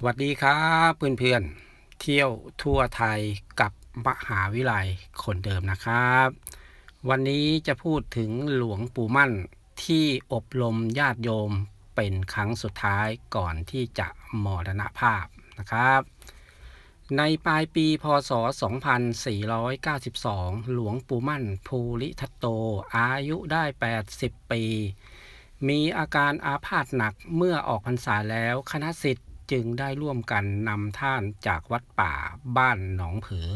สวัสดีครับเพื่อนๆเที่ยวทั่วไทยกับมหาวิไลคนเดิมนะครับ วันนี้จะพูดถึงหลวงปู่มั่นที่อบรมญาติโยมเป็นครั้งสุดท้ายก่อนที่จะมรณภาพนะครับ ในปลายปีพศ 2492 หลวงปู่มั่นภูริทัตโตอายุได้ 80 ปี มีอาการอาพาธหนักเมื่อออกพรรษาแล้วคณะสิทธิ จึงได้ร่วมกันนำท่านจากวัดป่าบ้านหนองเผือ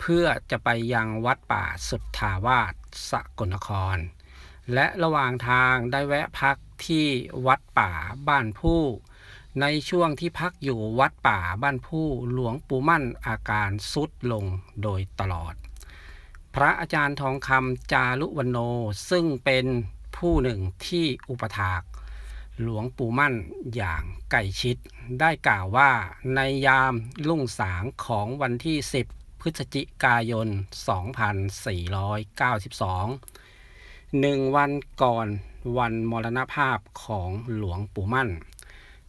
เพื่อจะไปยังวัดป่าสุทธาวาสสกลนคร และระหว่างทางได้แวะพักที่วัดป่าบ้านผู้ ในช่วงที่พักอยู่วัดป่าบ้านผู้หลวงปู่มั่นอาการสุดลงโดยตลอด พระอาจารย์ทองคำจารุวันโนซึ่งเป็นผู้หนึ่งที่อุปถาก หลวงปู่มั่นอย่างใกล้ชิด ได้กล่าวว่าในยามรุ่งสางของวันที่ 10 พฤศจิกายน 2492 หนึ่งวันก่อนวันมรณภาพของหลวงปู่มั่น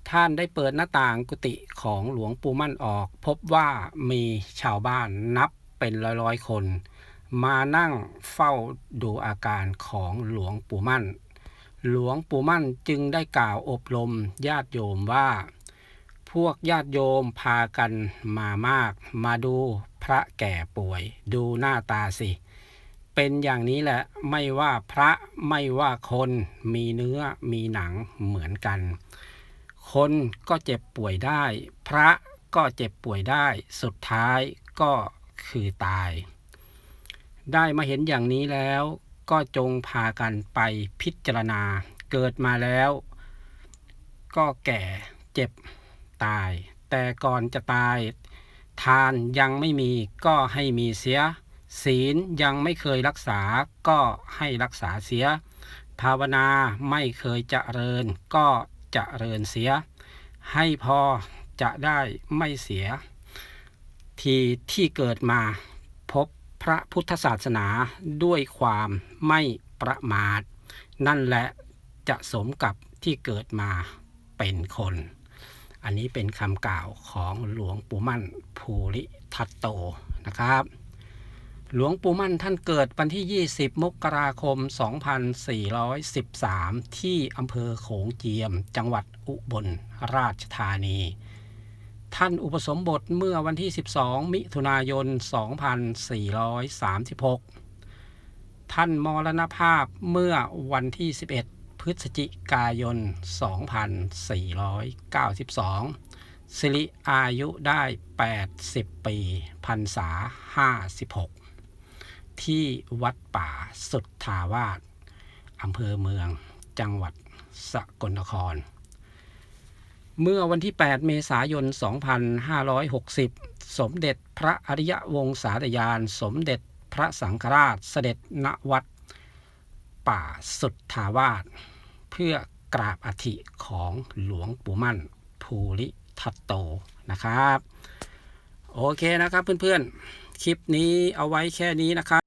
ท่านได้เปิดหน้าต่างกุฏิของหลวงปู่มั่นออก พบว่ามีชาวบ้านนับเป็นร้อยๆคน มานั่งเฝ้าดูอาการของหลวงปู่มั่น หลวงปู่มั่นจึงได้กล่าวอบรมญาติโยมว่า พวกญาติโยมพากันมามาก มาดูพระแก่ป่วย ดูหน้าตาสิ เป็นอย่างนี้แหละไม่ว่าพระไม่ว่าคนมีเนื้อมีหนังเหมือนกัน คนก็เจ็บป่วยได้ พระก็เจ็บป่วยได้ สุดท้ายก็คือตาย ได้มาเห็นอย่างนี้แล้ว ก็จงพากันไปพิจารณา เกิดมาแล้ว ก็แก่เจ็บตาย แต่ก่อนจะตาย ทานยังไม่มีก็ให้มีเสีย ศีลยังไม่เคยรักษาก็ให้รักษาเสีย ภาวนาไม่เคยจเจริญ ก็จเจริญเสีย ให้พอจะได้ไม่เสีย ทีที่เกิดมา พระพุทธศาสนาด้วยความไม่ประมาท นั่นแหละจะสมกับที่เกิดมาเป็นคน อันนี้เป็นคำกล่าวของหลวงปู่มั่นภูริทัตโตนะครับ หลวงปู่มั่นท่านเกิดวันที่ 20 มกราคม 2413 ที่อำเภอโขงเจียม จังหวัดอุบลราชธานี ท่านอุปสมบทเมื่อวันที่ 12 มิถุนายน 2436 ท่านมรณภาพเมื่อวันที่ 11 พฤศจิกายน 2492 สิริอายุได้ 80 ปีพรรษา 56 ที่วัดป่าสุทธาวาสอำเภอเมืองจังหวัดสกลนคร เมื่อวันที่ 8 เมษายน 2560 สมเด็จพระอริยวงศาดยาน สมเด็จพระสังฆราชเสด็จณวัด ป่าสุทธาวาส เพื่อกราบอธิของหลวงปู่มั่น ภูริทัตโตนะครับ โอเคนะครับเพื่อนๆ คลิปนี้เอาไว้แค่นี้นะครับ